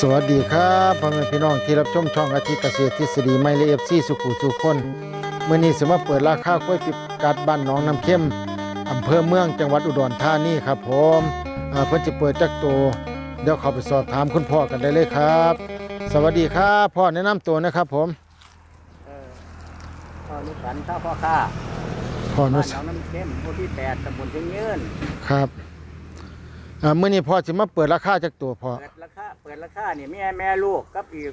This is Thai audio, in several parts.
สวัสดีครับพ่อแม่พี่น้องที่รับชมช่องอาทิตย์เกษตรทฤษฎีไม่ละเอียดซี่สุขุสุขคนเมื่อนี้สมาเปิดราคากล้วยปิบกัดบ้านหนองน้ำเข้มอำเภอเมืองจังหวัดอุดรธานีครับผมอ่าเพิ่นจะเปิดจักโตวเดี๋ยวเขาไปสอบถามคุณพ่อกันได้เลยครับ สวัสดีครับพ่อแนะนำตัวนะครับผมเออพ่อนุสันข้าวพ่อข้าพ่อนุบ้านสหนองน้ำเข้มหมู่ที่แปดตำบลเชียงยืนครับ อ่าเมื่อนี้พ่อจะมาเปิดราคาจักตัวพ่อ เปิดราคาเปิดราคานี่แม่แม่ลูกกับอีก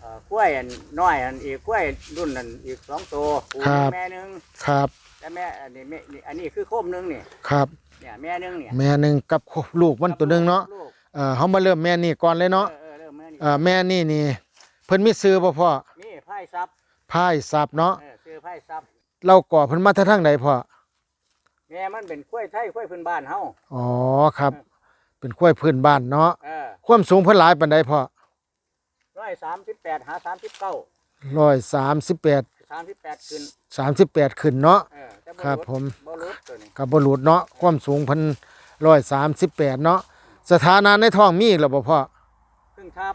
เอ่อกล้วยอันน้อยอันอีกกล้วยรุ่นนั้นอีกสองตัวปูแม่หนึ่งครับและแม่อันนี้แม่นี่อันนี้คือโคมหนึ่งนี่ครับ เนี่ยแม่หนึ่งเนี่ยแม่หนึ่งกับลูกมันตัวหนึ่งเนาะลูกเอ่อเขามาเริ่มแม่นี่ก่อนเลยเนาะเออเออเริ่มแม่นี่เอ่อแม่นี่นี่เพิ่นมีซื้อบ่พ่อนี่ไพ่ซับพายสับเนาะเออซื้อไพ่ซับเราก่อเพิ่นมาทางทางใดพ่อ แม่มันเป็นกล้วยไทยกล้วยพื้นบ้านเฮาอ๋อครับ เป็นกล้วยพื้นบ้านเนาะเออความสูงเพิ่นหลายปานใดพ่อร้อยสามสิบแปดหาสามสิบเก้าร้อยสามสิบแปดสามสิบแปดขึ้นสามสิบแปดขึ้นเนาะ เออแต่ครับผม บ่รุดตัวนี้กับบรุษเนาะความสูงเพิ่นร้อยสามสิบแปดเนาะสถานะในท้องมีอีกแล้วบ่พ่อพึ่งทับ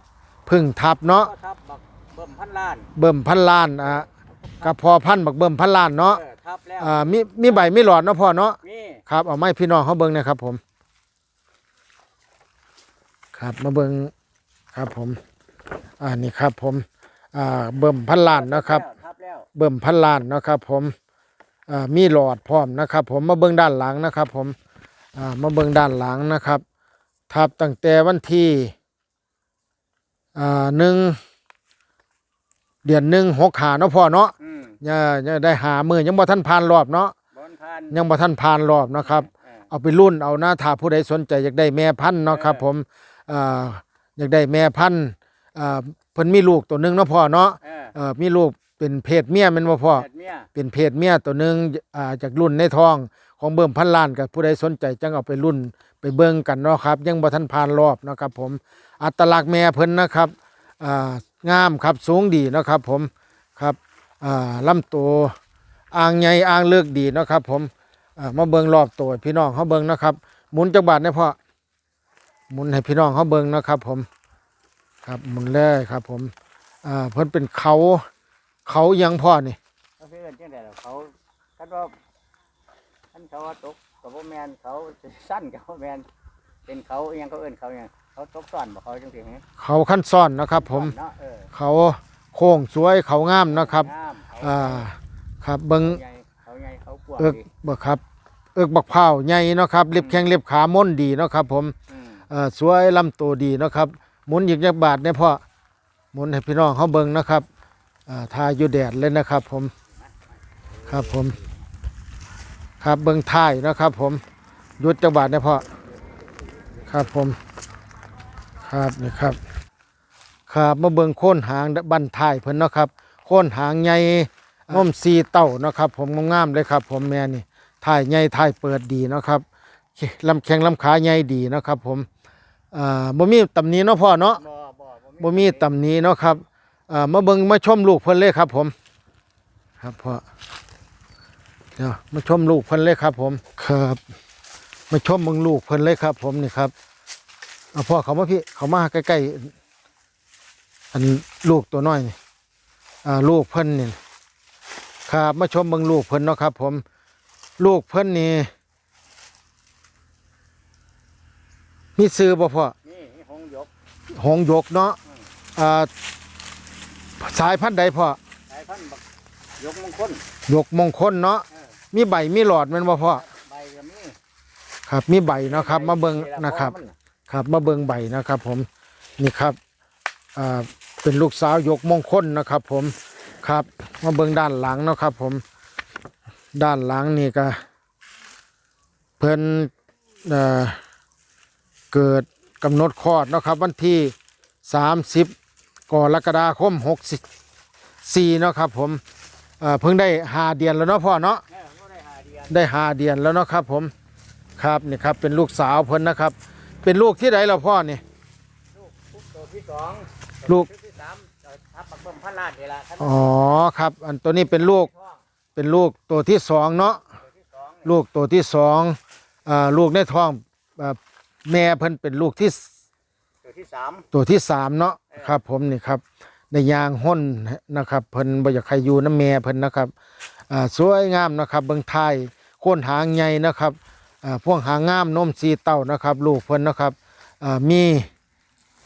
พึ่งทับเนาะก็ทับบักเบิ่มพันล้านเบิ่มพันล้านอะกับพอพันธุ์บักเบิ่มพันล้านเนาะเออ ทับแล้วอ่ามีมีใบมีหลอดเนาะพ่อเนาะมีครับเอาไม้พี่น้องเขาเบิ่งนะครับผม ครับมาเบิ่งครับผม อ่านี่ครับผม อ่าเบิ่มพันล้านนะครับทับแล้วเบิ่มพันล้านนะครับผมอ่ามีหลอดพร้อมนะครับผมมาเบิ่งด้านหลังนะครับผมอ่ามาเบิ่งด้านหลังนะครับทับตั้งแต่วันที่อ่าหนึ่งเดือนหนึ่งหกขาเนาะพ่อเนาะ อืมอย่าอย่าได้หามือยังบ่ทันผ่านรอบเนาะบอนพันยังบ่ทันผ่านรอบนะครับเออเอาไปรุ่นเอาหน้าถ้าผู้ใดสนใจอยากได้แม่พันธุ์เนาะครับเออผมอ่าอยากได้แม่พันธุ์อ่าเพิ่นมีลูกตัวหนึงเนาะพ่อเนาะเออเอ่อมีลูกเป็นเพศเมียแม่นบ่พ่อเจ็ดเมียเป็นเพศเมียตัวหนึงอ่าจากรุ่นในท้องของเบิ่มพันล้านกับผู้ใดสนใจจังเอาไปรุ่นไปเบิ่งกันเนาะครับ ยังบ่ทันผ่านรอบเนาะครับผมอัตลักษณ์แม่เพิ่นนะครับอ่างามครับสูงดีเนาะครับผมครับอ่า ลำตัวอ่างใหญ่อ่างเลือกดีเนาะครับ ผมอ่ามาเบิ่งรอบตัวให้พี่น้องเขาเบิ่งนะครับ หมุนจักบาทเนี่ยพ่อหมุนให้พี่น้องเขาเบิ่งนะครับ ผมครับหมุนเลยครับ ผมอ่าเพิ่นเป็นเขาเขาหยังพ่อนี่เขาเพื่อนจังได๋ล่ะเขาคันว่าคันเขาว่าตกกับบ่แม่นเขาสั้นกับบ่แม่นเป็นเขาอิหยังเขาเอิ้นเขาอิหยังเขาตกซ่อนบ่เขาจังซี่ฮะเขาขั้นซ่อนนะครับ ผมเนาะเออเขา โค้งสวยเขางามนะครับงามเขาอ่าครับเบิ่งใหญ่เขาใหญ่เขากว้างเอิกดีบ่ครับเอิกบักพร้าวใหญ่เนาะครับเล็บแข้งเล็บขาม่นดีเนาะครับ ผมอืมเอ่อสวยลำตัวดีเนาะครับหมุนอีกจักบาทเนี่ยพ่อหมุนให้พี่น้องเขาเบิ่งนะครับอ่าทาอยู่แดดเลยนะครับ ผมครับผม ครับเบิ่งท้ายนะครับ ผมหยุดจักบาทเนี่ยพ่อครับผม ครับนี่ครับ ครับมาเบิ่งโค่นหางบันท้ายเพิ่นเนาะครับโค่นหางใหญ่นมสีเต้าเนาะครับ ผมงามๆเลยครับ ผมแม่นี่ท้ายใหญ่ท้ายเปิดดีเนาะครับลำแข้งลำขาใหญ่ดีเนาะครับ ผมอ่าบ่มีตำหนี้เนาะพ่อเนาะบ่บ่บ่มีตำหนี้เนาะครับอ่ามาเบิ่งมาชมลูกเพิ่นเลยครับ ผม ครับพ่อเดี๋ยวมาชมลูกเพิ่นเลยครับ ผมครับมาชมเบิ่งลูกเพิ่นเลยครับ ผมนี่ครับเอาพ่อเขามาพี่เขามาใกล้ๆ อันลูกตัวน้อยนี่อ่าลูกเพิ่นนี่ครับมาชมเบิ่งลูกเพิ่นเนาะครับ ผม ลูกเพิ่นนี่มีซื้อบ่พ่อนี่หงส์ยกหงส์หยกเนาะอ่าสายพันธุ์ใดพ่อสายพันธุ์บักยกมงคลหยกมงคลเนาะเออมีใบมีหลอดแมันบ่พ่อใบก็มีครับมีใบเนาะครับ มาเบิ่งนะครับใมันครับมาเบิ่งใบนะครับ ผมนี่ครับอ่า เป็นลูกสาวยกมงคลนะครับ ผมครับมาเบิ่งด้านหลังเนาะครับ ผมด้านหลังนี่ก็เพิ่นเอ่อเกิดกำหนดคลอดเนาะครับ วันที่ 30กรกฎาคม64เนาะครับ ผมเอ่อเพิ่งได้หาเดือนแล้วเนาะพ่อเนาะเออบ่ได้หาเดือนได้หาเดือนแล้วเนาะครับ ผมครับนี่ครับเป็นลูกสาวเพิ่นนะครับ เป็นลูกที่ใดเราพ่อนี่ลูกลูกตัวที่สองลูก บปักเบิ่มพันล้านนี่ล่ะคันอ๋อครับ อันตัวนี้เป็นลูกท้องเป็นลูกตัวที่สองเนาะตัวที่สองลูกตัวที่สองอ่าลูกในท้องอ่าแม่เพิ่นเป็นลูกที่สตัวตัวที่สามตัวที่สามเนาะเออครับ ผมนี่ครับในยางห้นนะครับเพิ่นบ่อยากใครอยู่น้ำแม่เพิ่นนะครับอ่าสวยงามนะครับเบิ่งไทยโคนหางใหญ่นะครับอ่าพวกหางงามนมสีเต้านะครับ ลูกเพิ่นนะครับอ่ามี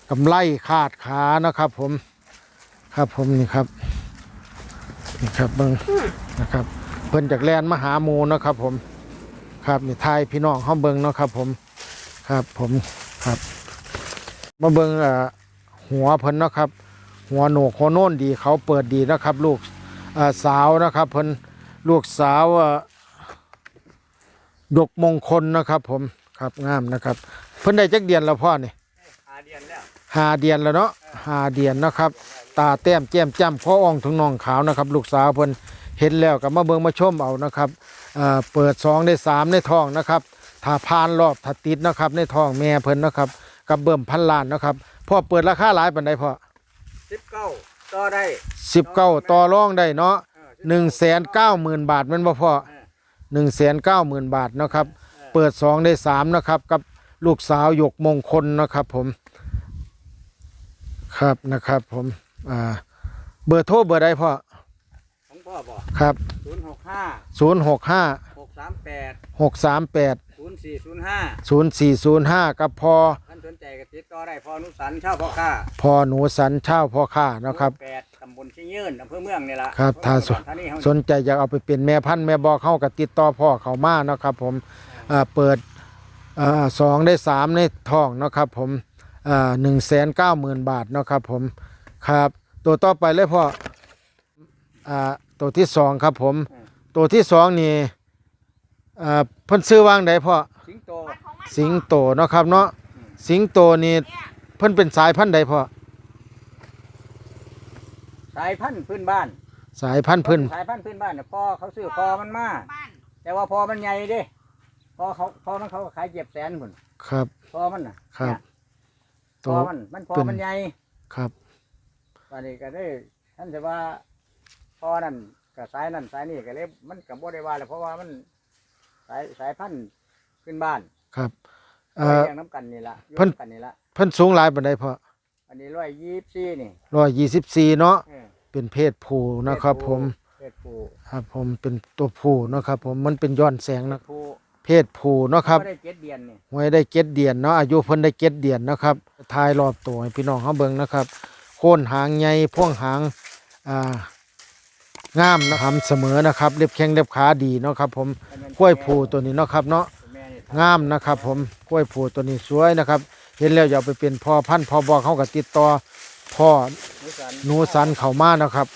กำไลขาดขานะครับ ผม ครับผมนี่ครับนี่ครับเบิ่งนะครับเพิ่นจากแลนมาหาหมูนะครับ ผมครับนี่ทายพี่น้องเฮาเบิ่งเนาะครับ ผมครับผมครับมาเบิ่งอ่าหัวเพิ่นเนาะครับ หัวโหนกหัวโน่นดีเขาเปิดดีนะครับ ลูกอ่าสาวนะครับเพิ่นลูกสาวอ่าดกมงคลนะครับ ผมครับงามนะครับ เพิ่นได้จักเดือนแล้วพ่อนี่หาเดียนแล้วหาเดือนแล้วเนาะหาเดือนนะครับ ตาแต้มแจ่มจ้ำพ่ออ่องถุงน่องขาวนะครับ ลูกสาวเพิ่นเห็นแล้วก็มาเบิ่งมาชมเอานะครับอ่าเปิดสองได้สามในท้องนะครับถ้าผ่านรอบถ้าติดนะครับ ในท้องแม่เพิ่นนะครับกับเบิ่มพันล้านนะครับพ่อเปิดราคาหลายปานใดพ่อสิบเก้าต่อได้สิบเก้าต่อรองได้เนาะเออหนึ่งแสนเก้าหมื่นบาทแมันบ่พ่อเออหนึ่งแสนเก้าหมื่นบาทเนาะครับเออเปิดสองได้สามนะครับ กับลูกสาวหยกมงคลนะครับผม ครับนะครับผม อ่าเบอร์โทรเบอร์ใดพ่อของพ่อบอกครับ ศูนย์หกห้าศูนย์หกห้าหกสามแปดหกสามแปดศูนย์สี่ศูนย์ห้าศูนย์สี่ศูนย์ห้ากับพอท่านสนใจก็ติดต่อได้พอนุสันเช่าพ่อค้าพอหนูสันเช่าพ่อค้านะครับแปดตำบลชิยืนอำเภอเมืองนี่ละครับถ้าสท่านี่เขาสนใจอยากเอาไปเป็นแม่พันธุ์แม่บอกเข้ากับติดต่อพ่อเขามาเนาะครับผมอ่าเปิดอ่าสองได้สามในท้องเนาะครับผมหนึ่งแสนเก้าหมื่นบาทเนาะครับผม ครับ ตัวต่อไปเลยพ่ออ่าตัวที่สองครับผม ตัวที่สองนี่อ่าเพิ่นซื้อวางไดพ่อสิงโตสิงโตเนาะครับเนาะสิงโตนี่เพิ่นเป็นสายพันธุ์ใดพ่อสายพันธุ์พื้นบ้านสายพันธุ์พื้นสายพันธุ์พื้นบ้านเนี่ยพ่อเขาซื้อพอมันมาแต่ว่าพอมันใหญ่เด้พอเขาพอมันเขาขายเจ็บแสนพุ่นครับพอมันน่ะครับเนี่ยพตัวอมันมันพอเป็นมันใหญ่ครับ ตอนนี้ก็ได้ท่านจะว่าพอนั่นกับสายนั่นสายนี่ก็เลยมันกับบ่ได้ว่าเลยเพราะว่ามันสายสายพันธุ์ขึ้นบ้านครับเอ่เอ่ออน้ำกันนี่ละอยู่เพิ่นำกันนี่ละเพิ่นสูงหลายปานใดพ่ออันนี้ร้อยยี่สิบสี่นี่ร้อยยี่สิบสี่เนาะเออเป็นเพศผู้นะครับผมเพศผู้ครับผมเป็นตัวผู้นะครับผมมันเป็นย้อนแสงนะผู้เพศผู้เนาะครับบ่ได้เจ็ดเดือนนี่หวยได้เก็ดเดียนเนาะอายุเพิ่นได้เก็ดเดียนนะครับทายรอบตัวให้พี่น้องเขาเบิ่งนะครับ โค่นหางใหญ่พ่วงหางอ่างามนะครับเสมอนะครับเล็บแข้งเล็บขาดีเนาะครับผมกล้วยผูตัวนี้เนาะครับเนาะงามนะครับผมกล้วยผูตัวนี้สวยนะครับ เห็นแล้วอย่าไปเป็นพ่อพันธุ์พ่อบอกเขากับติดต่อพ่อหนูสันเขามานะครับ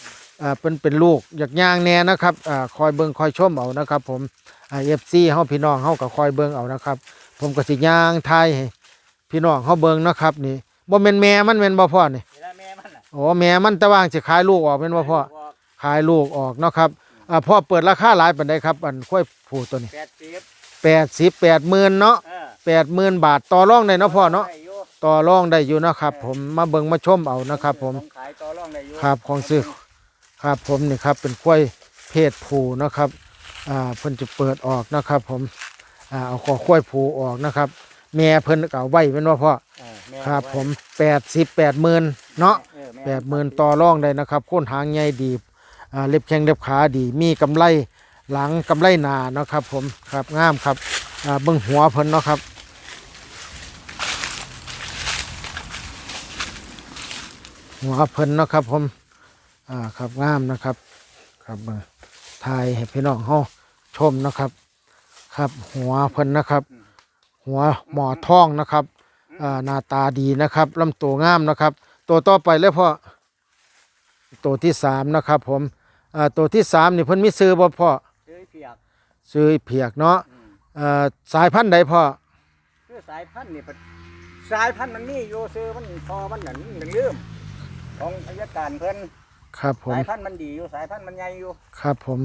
อ่าเป็นเป็นลูกอยากย่างแน่นะครับอ่าคอยเบิ่งคอยชมเอานะครับผมเอฟซีเฮาพี่น้องเฮาก็คอยเบิ่งเอานะครับ ผมก็สิย่างทายพี่น้องเฮาเบิ่งนะครับนี่บ่แม่นแม่มันแม่นบ่พ่อนี่ เวลาแม่มันน่ะโอ้แม่มันแต่ว่าสิขายลูกออกแม่นบ่พ่อบอกขายลูกออกเนาะครับอ่าพ่อเปิดราคาหลายปานใดครับ อันกล้วยผูตัวนี้แปดสิบ80 80,000เนาะเออ80,000บาทต่อรองได้เนาะพ่อเนาะได้อยู่ต่อรองได้อยู่นะครับ ผมมาเบิ่งมาชมเอานะครับ ผม ของขายต่อรองได้อยู่ครับของซื้อครับผมนี่ครับเป็นกล้วยเพศผูนะครับอ่าเพิ่นจะเปิดออกนะครับ ผมอ่าเอาคอกล้วยผูออกนะครับ แม่เพิ่นก็เอาไว้เป็นว่าพ่อเออแม่ครับไว้ผมแปดสิบแปดหมื่นเนาะเออ แปดหมื่นต่อรองได้นะครับโค้นหางใหญ่ดีอ่าเล็บแข้งเล็บขาดี มีกำไรหลังกำไรหนานะครับ ผมครับงามครับอ่าเบิ้งหัวเพิ่นเนาะครับหัวเพิ่นเนาะครับ ผมอ่าครับงามนะครับ ครับเบิ่งถ่ายให้พี่น้องเฮาชมนะครับ ครับหัวเพิ่นนะครับ หัวหมอทองนะครับอ่าหน้าตาดีนะครับลำตัวงามนะครับ ตัวต่อไปเลยพ่อตัวที่สามนะครับผมอ่าตัวที่สามนี่เพิ่นมีซื้อบ่พ่อซื้อเพียกซื้อเพียกเนาะอืมอ่าสายพันธุ์ใดพ่อคือสายพันธุ์นี่ปะสายพันธุ์มันมีอยู่ซื้อมันพอมันนั่นมันลืมของอายการเพิ่นครับผมสายพันธุ์มันดีอยู่สายพันธุ์มันใหญ่อยู่ครับผม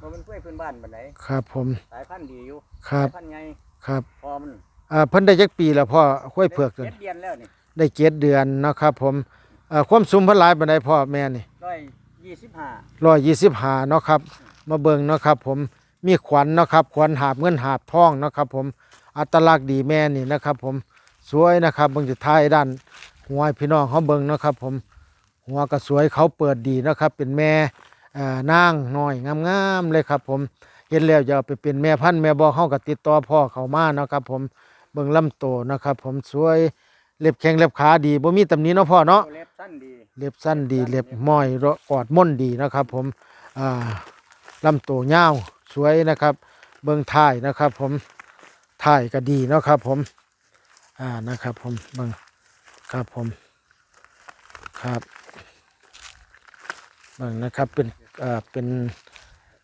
บ่มันเพื่อพื้นบ้านปานไหนครับผมสายพันธุ์ดีอยู่ครับสายพันธุ์ใหญ่ครับพอมันอ่าเพิ่นได้จักปีแล้วพ่อค่อยเผือกตัวเจ็ดนี้เดือนแล้วนี่ ได้เจ็ดเดือนนะครับผมอ่าความสูงเพิ่นหลายปานใดพ่อแม่นี่ร้อยยี่สิบห้าร้อยยี่สิบห้าเนาะครับมาเบิ่งเนาะครับผมมีขวัญเนาะครับขวัญหาบเงินหาบทองเนาะครับผมอัตลักษณ์ดีแม่นี่นะครับผมสวยนะครับเบิ่งจะท้ายด้านหัวให้พี่น้องเขาเบิ่งนะครับผมหัวก็สวยเขาเปิดดีนะครับ เป็นแม่เอ่อนางน้อยงามๆเลยครับผมเห็นแล้วจะเอาไปเป็นแม่พันธุ์แม่บอกเขาก็ติดต่อพ่อเขามานะครับผมเบิ่งลำโตวนะครับผมสวย เล็บแข้งเล็บขาดีบ่มีตำหนิเนาะพ่อเนาะ เล็บสั้นดี เล็บสั้นดี เล็บม้อยเราะกอดม่นดีนะครับ ผมอ่าลำตัวยาวสวยนะครับ เบิ้งถ่ายนะครับ ผมถ่ายก็ดีเนาะครับ ผมอ่านะครับ ผมเบิ้งครับผมครับเบิ้งนะครับเป็นอ่าเป็น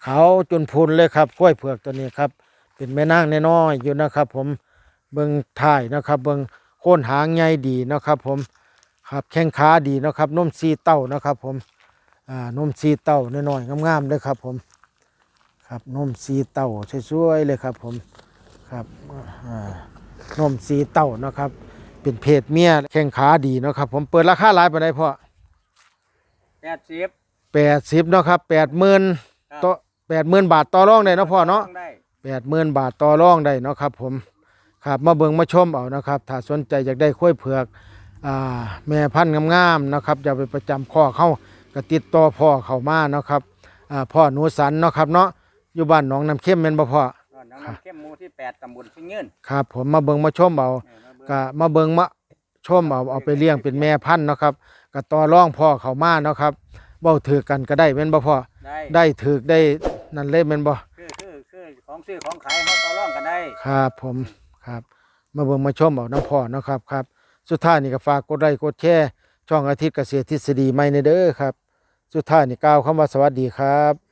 เขาจนพูนเลยครับกล้วยเผือกตัวนี้ครับ เป็นแม่นางน้อยๆอยู่นะครับ ผมเบิ้งถ่ายนะครับ เบิ้ง โค่นหางใหญ่ดีนะครับผมครับแข้งขาดีเนาะครับนมซีเต้านะครับผมอ่านมซีเต้าน้อยๆงามๆเลยครับผมครับนมซีเต้าสวยๆเลยครับผมครับอ่านมซีเต้านะครับ เป็นเพศเมียแข้งขาดีเนาะครับ ผมเปิดราคาหลายปานใดพ่อแปดสิบแปดสิบเนาะครับแปดหมื่นต่อแปดหมื่นบาทต่อรองได้เนาะพ่อเนาะได้แปดหมื่นบาทต่อรองได้เนาะครับผม ครับมาเบิ่งมาชมเอานะครับถ้าสนใจอยากได้ข้วยเผือกอ่าแม่พันธุ์งามๆนะครับอย่าไปประจำข้อเข้าก็ติดต่อพ่อเข้ามาเนาะครับอ่าพ่อหนูสันเนาะครับเนาะอยู่บ้านหนองน้ำเข้มแม่นบ่พ่อน้องน้ำเข้มหมูที่แปดตำบลชิงเงินครับผมมาเบิ่งมาชมเอาเออมาเบิ่งก็มาเบิ่งมาชมเอาเอาไปเลี้ยงเป็นแม่พันธุ์เนาะครับก็ต่อรองพ่อเข้ามาเนาะครับเว้าถือกันก็ได้แม่นบ่พ่อได้ได้ถือได้นั่นเลยแม่นบ่คือคือคือของซื้อของขายเขาต่อรองกันได้ครับผม ครับ มาเบิ่งมาชมเอาน้ำพ่อนะครับครับ สุดท้ายนี่ก็ฝากกดไลค์กดแชร์ช่องอาทิตย์เกษตรทฤษฎีใหม่ในเด้อครับ สุดท้ายนี่กล่าวคำว่าสวัสดีครับ